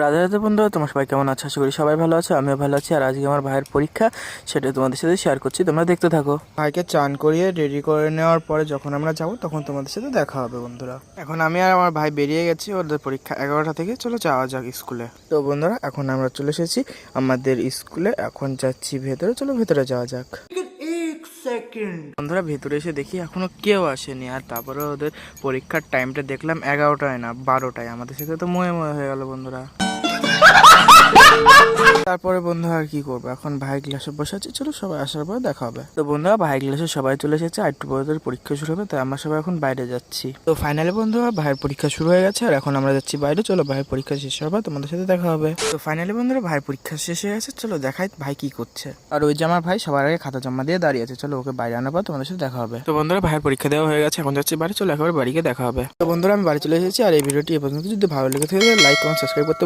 রাধা রাধা বন্ধুরা, তোমার সবাই কেমন আছো? আশা করি সবাই ভালো আছো, আমিও ভালো আছি। আর আজকে আমার ভাইয়ের পরীক্ষা, সেটা তোমাদের সাথে শেয়ার করছি, তোমরা দেখতে থাকো। ভাইকে চান করিয়ে রেডি করে নেওয়ার পরে যখন আমরা যাব, তখন তোমাদের সাথে দেখা হবে বন্ধুরা। এখন আমি আর আমার ভাই বেরিয়ে গেছি, ওদের পরীক্ষা এগারোটা থেকে, চলো যাওয়া যাক স্কুলে। তো বন্ধুরা, এখন আমরা চলে এসেছি আমাদের স্কুলে, এখন যাচ্ছি ভেতরে, চলো ভেতরে যাওয়া যাক। বন্ধুরা, ভেতরে এসে দেখি এখনও কেউ আসেনি। আর তারপরে ওদের পরীক্ষার টাইমটা দেখলাম এগারোটায় না, বারোটায়। আমাদের সাথে তো ময়ে ময়ে হয়ে গেল বন্ধুরা। তারপরে বন্ধু আর কি করব? এখন ভাই ক্লাসে বসে আছি, চলো সবাই আসার পরে দেখা হবে। তো বন্ধুরা ভাই ক্লাসে সবাই চলে এসেছে, আর একটু পরে পরীক্ষা শুরু হবে, তাই আমরা সবাই এখন বাইরে যাচ্ছি। তো ফাইনালি বন্ধুরা ভাইয়ের পরীক্ষা শুরু হয়ে গেছে, আর এখন আমরা যাচ্ছি বাইরে। চলো ভাইয়ের পরীক্ষা শেষ হবে তোমাদের সাথে দেখা হবে। তো ফাইনালি বন্ধুরা ভাইয়ের পরীক্ষা শেষ হয়ে গেছে, চলো দেখাই ভাই কি করছে। আর ওই যে আমার ভাই সবার আগে খাতা জমা দিয়ে দাঁড়িয়ে আছে, চলো ওকে বাইরে আনার পর তোমাদের সাথে দেখা হবে। তো বন্ধুরা, ভাইয়ের পরীক্ষা দেওয়া হয়ে গেছে, এখন যাচ্ছি বাড়ি, চলো একেবারে বাড়িকে দেখা হবে। তো বন্ধুরা, আমি বাড়ি চলে এসেছি, আর এই ভিডিওটি এ পর্যন্ত যদি ভালো লেগে থাকে লাইক কমেন্ট সাবস্ক্রাইব করতে